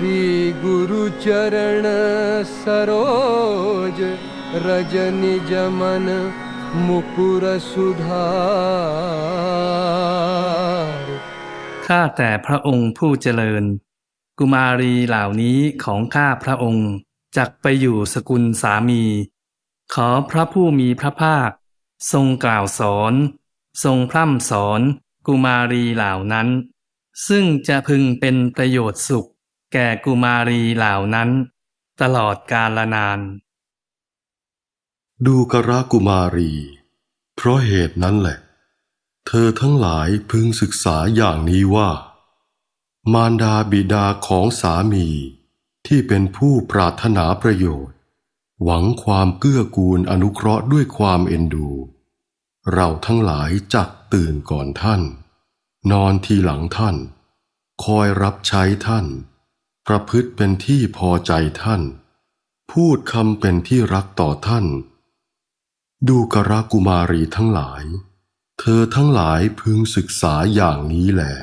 श्री गुरु चरण सरोज रजनि जमन मुकुर सुधार ข้าแต่พระองค์ผู้เจริญ กุมารีเหล่านี้ของข้าพระองค์จักไปอยู่สกุลสามี ขอพระผู้มีพระภาค ทรงกล่าวสอน ทรงพร่ำสอนกุมารีเหล่านั้น ซึ่งจะพึงเป็นประโยชน์สุข แก่กุมารีเหล่านั้น ตลอดกาลนาน ดูกระกุมารี เพราะเหตุนั้นแหละ เธอทั้งหลายพึงศึกษาอย่างนี้ว่า มารดาบิดาของสามีที่เป็นผู้ปรารถนาประโยชน์ หวังความเกื้อกูลอนุเคราะห์ด้วยความเอ็นดู เราทั้งหลายจักตื่นก่อนท่าน นอนทีหลังท่าน คอยรับใช้ท่าน ประพฤติเป็นที่พอใจท่าน พูดคำเป็นที่รักต่อท่าน ดูกระกุมารีทั้งหลาย เธอทั้งหลายพึงศึกษาอย่างนี้แหละ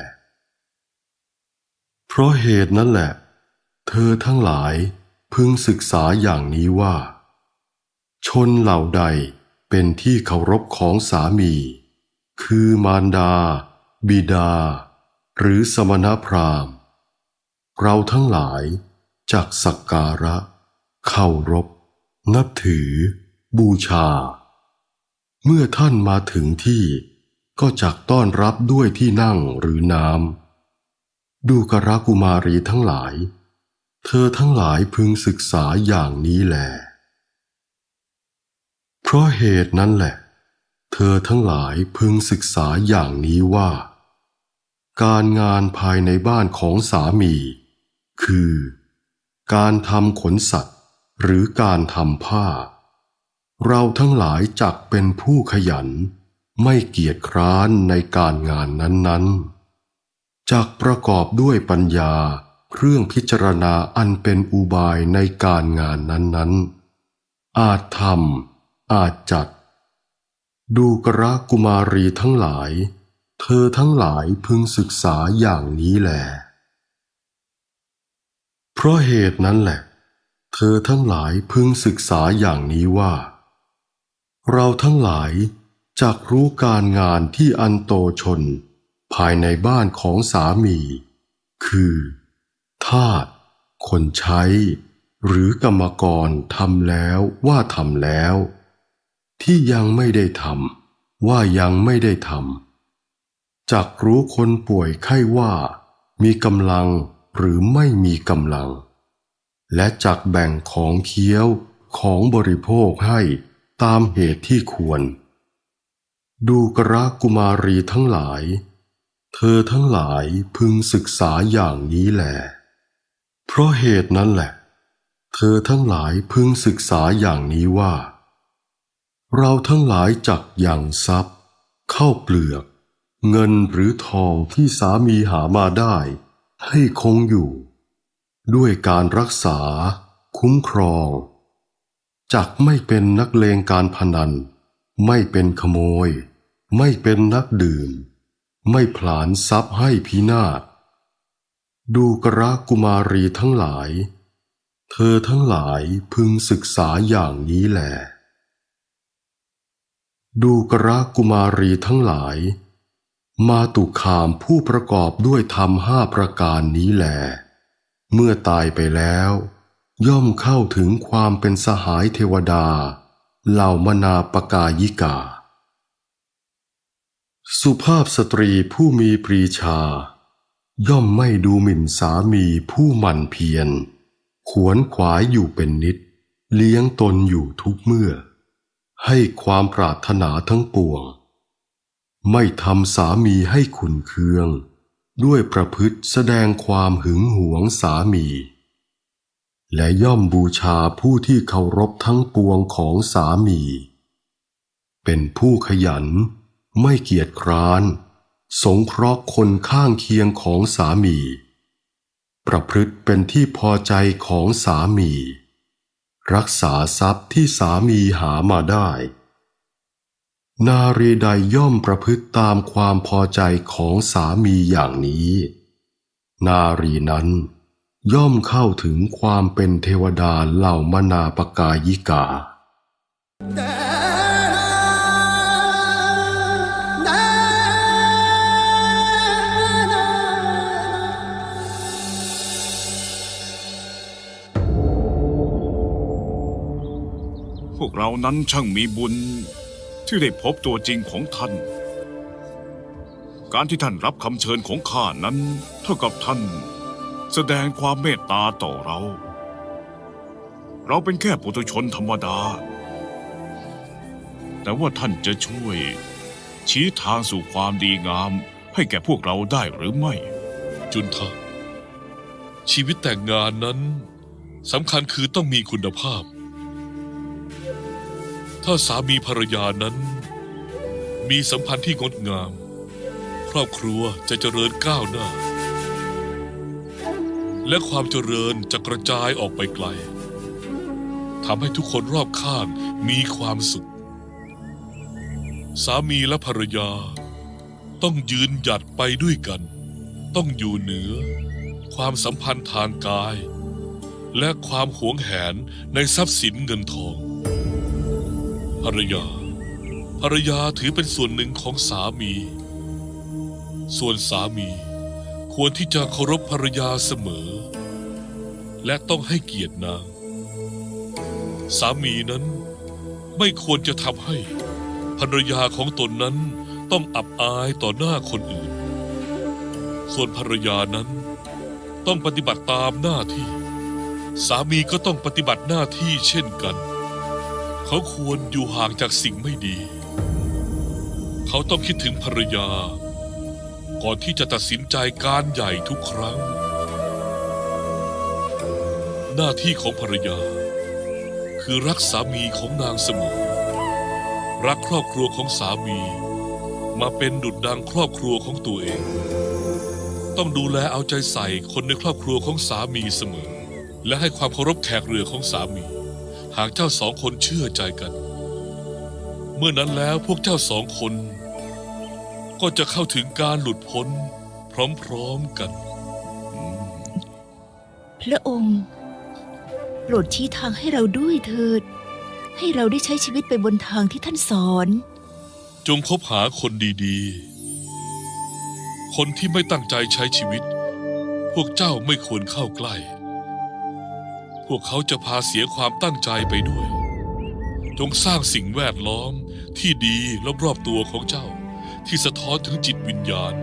เพราะเหตุนั้นแหละ เธอทั้งหลายพึงศึกษาอย่างนี้ว่า ชนเหล่าใดเป็นที่เคารพของสามี คือมารดา บิดา หรือสมณพราหมณ เราทั้งหลายจักสักการะ เคารพ นับถือ บูชา เมื่อท่านมาถึงที่ก็จักต้อนรับด้วยที่นั่งหรือน้ำดูกระกุมารีทั้งหลาย เธอทั้งหลายพึงศึกษาอย่างนี้แหลเพราะเหตุนั้นแหละ เธอทั้งหลายพึงศึกษาอย่างนี้ว่า การงานภายในบ้านของสามี คือ การทำขนสัตว์ หรือการทำผ้า เราทั้งหลายจักเป็นผู้ขยัน ไม่เกียจคร้านในการงานนั้นๆจักประกอบด้วยปัญญาเครื่องพิจารณาอันเป็นอุบายในการงานนั้นๆ อาจทำอาจจัด ดูกระกุมารีทั้งหลาย เธอทั้งหลายพึงศึกษาอย่างนี้แหละ เพราะเหตุนั้นแหละ เธอทั้งหลายพึงศึกษาอย่างนี้ว่า เราทั้งหลายจักรู้การงานที่อันโตชน ภายในบ้านของสามี คือทาสคนใช้ หรือกรรมกรทำแล้วว่าทำแล้ว ที่ยังไม่ได้ทำว่ายังไม่ได้ทำจักรู้คนป่วยไข้ว่า มีกำลัง หรือไม่มีกำลัง และจักแบ่งของเคี้ยวของบริโภคให้ตามเหตุที่ควร ดูกระกุมารีทั้งหลาย เธอทั้งหลายพึงศึกษาอย่างนี้แหละเพราะเหตุนั้นแหละ เธอทั้งหลายพึงศึกษาอย่างนี้ว่า เราทั้งหลายจักอย่างทรัพย์ เข้าเปลือก เงินหรือทองที่สามีหามาได้ ให้คงอยู่ ด้วยการรักษา คุ้มครองจักไม่เป็นนักเลงการพนัน ไม่เป็นขโมย ไม่เป็นนักดื่ม ไม่ผลาญทรัพย์ให้พินาศดูกระกุมารีทั้งหลาย เธอทั้งหลายพึงศึกษาอย่างนี้แหละดูกระกุมารีทั้งหลาย มาตุคามผู้ประกอบด้วยธรรมห้าประการนี้แหลเมื่อตายไปแล้ว ย่อมเข้าถึงความเป็นสหายเทวดา เหล่ามนาปกายิกา สุภาพสตรีผู้มีปรีชา ย่อมไม่ดูหมิ่นสามีผู้หมั่นเพียร ขวนขวายอยู่เป็นนิด เลี้ยงตนอยู่ทุกเมื่อ ให้ความปรารถนาทั้งปวง ไม่ทำสามีให้ขุนเคือง ด้วยประพฤติแสดงความหึงหวงสามี และย่อมบูชาผู้ที่เคารพทั้งปวงของสามี เป็นผู้ขยัน ไม่เกียจคร้าน สงเคราะห์คนข้างเคียงของสามี ประพฤติเป็นที่พอใจของสามี รักษาทรัพย์ที่สามีหามาได้ นารีใดย่อมประพฤติตามความพอใจของสามีอย่างนี้ นารีนั้น ย่อมเข้าถึงความเป็นเทวดาเหล่ามนาปกายิกา พวกเรานั้นช่างมีบุญ ที่ได้พบตัวจริงของท่าน การที่ท่านรับคำเชิญของข้านั้น เท่ากับท่าน แสดงความเมตตาต่อเรา เราเป็นแค่ปุถุชนธรรมดา แต่ว่าท่านจะช่วย ชี้ทางสู่ความดีงาม ให้แก่พวกเราได้หรือไม่ จุนทะชีวิตแต่งงานนั้นสำคัญคือต้องมีคุณภาพ ถ้าสามีภรรยานั้น มีสัมพันธ์ที่งดงาม ครอบครัวจะเจริญก้าวหน้า และความเจริญจะกระจายออกไปไกลทำให้ทุกคนรอบข้างมีความสุข สามีและภรรยา ต้องยืนหยัดไปด้วยกัน ต้องอยู่เหนือ ความสัมพันธ์ทางกาย และความหวงแหนในทรัพย์สินเงินทอง ภรรยา ภรรยาถือเป็นส่วนหนึ่งของสามี ส่วนสามีควรที่จะเคารพภรรยาเสมอ และต้องให้เกียรตินาง สามีนั้นไม่ควรจะทำให้ภรรยาของตนนั้นต้องอับอายต่อหน้าคนอื่น ส่วนภรรยานั้นต้องปฏิบัติตามหน้าที่ สามีก็ต้องปฏิบัติหน้าที่เช่นกัน เขาควรอยู่ห่างจากสิ่งไม่ดี เขาต้องคิดถึงภรรยา ก่อนที่จะตัดสินใจการใหญ่ทุกครั้ง หน้าที่ของภรรยา คือรักสามีของนางเสมอ รักครอบครัวของสามีมาเป็นดุจดังครอบครัวของตัวเอง ต้องดูแลเอาใจใส่คนในครอบครัวของสามีเสมอ และให้ความเคารพแขกเรือของสามีากเจ้าสองคนเชื่อใจกัน เมื่อนั้นแล้วพวกเจ้าสองคน ก็จะเข้าถึงการหลุดพ้น พร้อมๆกัน พระองค์โปรดชี้ทางให้เราด้วยเถิด ให้เราได้ใช้ชีวิตไปบนทางที่ท่านสอน จงคบหาคนดีๆ คนที่ไม่ตั้งใจใช้ชีวิต พวกเจ้าไม่ควรเข้าใกล้ พวกเขาจะพาเสียความตั้งใจไปด้วย จงสร้างสิ่งแวดล้อมที่ดีรอบๆตัวของเจ้า ที่สะท้อนถึงจิตวิญญาณ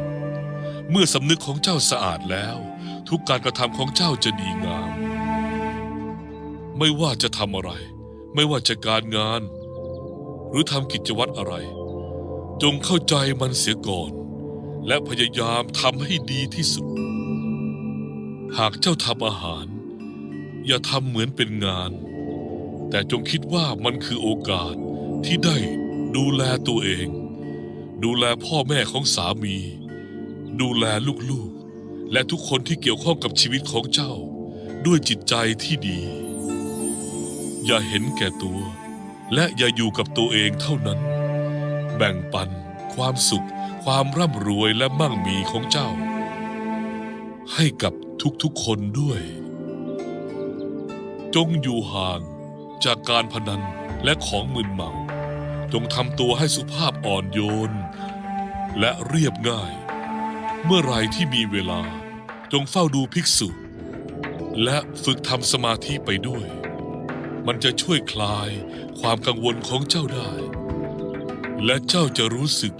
เมื่อสำนึกของเจ้าสะอาดแล้ว ทุกการกระทำของเจ้าจะดีงาม ไม่ว่าจะทำอะไร ไม่ว่าจะการงาน หรือทำกิจวัตรอะไร จงเข้าใจมันเสียก่อน และพยายามทำให้ดีที่สุด หากเจ้าทำอาหาร อย่าทำเหมือนเป็นงาน แต่จงคิดว่ามันคือโอกาสที่ได้ดูแลตัวเอง ดูแลพ่อแม่ของสามี ดูแลลูกๆ และทุกคนที่เกี่ยวข้องกับชีวิตของเจ้า ด้วยจิตใจที่ดี อย่าเห็นแก่ตัว และอย่าอยู่กับตัวเองเท่านั้น แบ่งปัน ความสุข ความร่ำรวยและมั่งมีของเจ้า ให้กับทุกๆคนด้วย จงอยู่ห่างจากการพนันและของมึนเมา จงทำตัวให้สุภาพอ่อนโยน และเรียบง่าย เมื่อไรที่มีเวลา จงเฝ้าดูภิกษุ และฝึกทำสมาธิไปด้วย มันจะช่วยคลายความกังวลของเจ้าได้ และเจ้าจะรู้สึก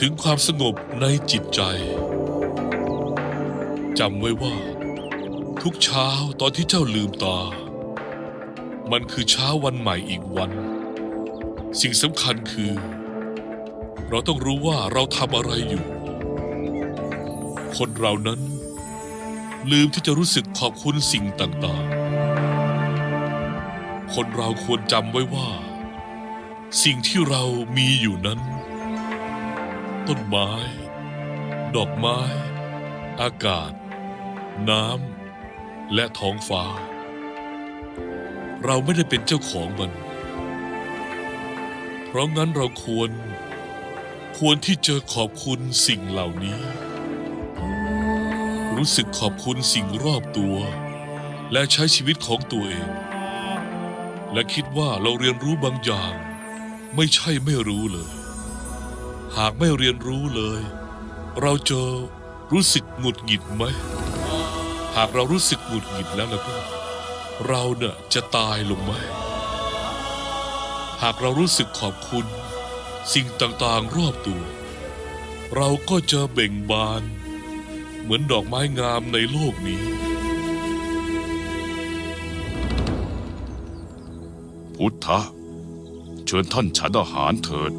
ถึงความสงบในจิตใจจำไว้ว่า ทุกเช้าตอนที่เจ้าลืมตา มันคือเช้าวันใหม่อีกวัน สิ่งสำคัญคือ เราต้องรู้ว่าเราทำอะไรอยู่ คนเรานั้น ลืมที่จะรู้สึกขอบคุณสิ่งต่างๆ คนเราควรจำไว้ว่า สิ่งที่เรามีอยู่นั้น ต้นไม้ ดอกไม้ อากาศ น้ำและท้องฟ้า เราไม่ได้เป็นเจ้าของมัน เพราะงั้นเราควร ควรที่จะขอบคุณสิ่งเหล่านี้ รู้สึกขอบคุณสิ่งรอบตัว และใช้ชีวิตของตัวเอง และคิดว่าเราเรียนรู้บางอย่าง ไม่ใช่ไม่รู้เลย หากไม่เรียนรู้เลย เราจะรู้สึกหงุดหงิดไหม หากเรารู้สึกหงุดหงิดแล้วแล้วก็ เราเนี่ยจะตายลงไหม หากเรารู้สึกขอบคุณ สิ่งต่างๆรอบตัว เราก็จะเบ่งบาน เหมือนดอกไม้งามในโลกนี้ พุทธะ เชิญท่านฉันอาหารเถิด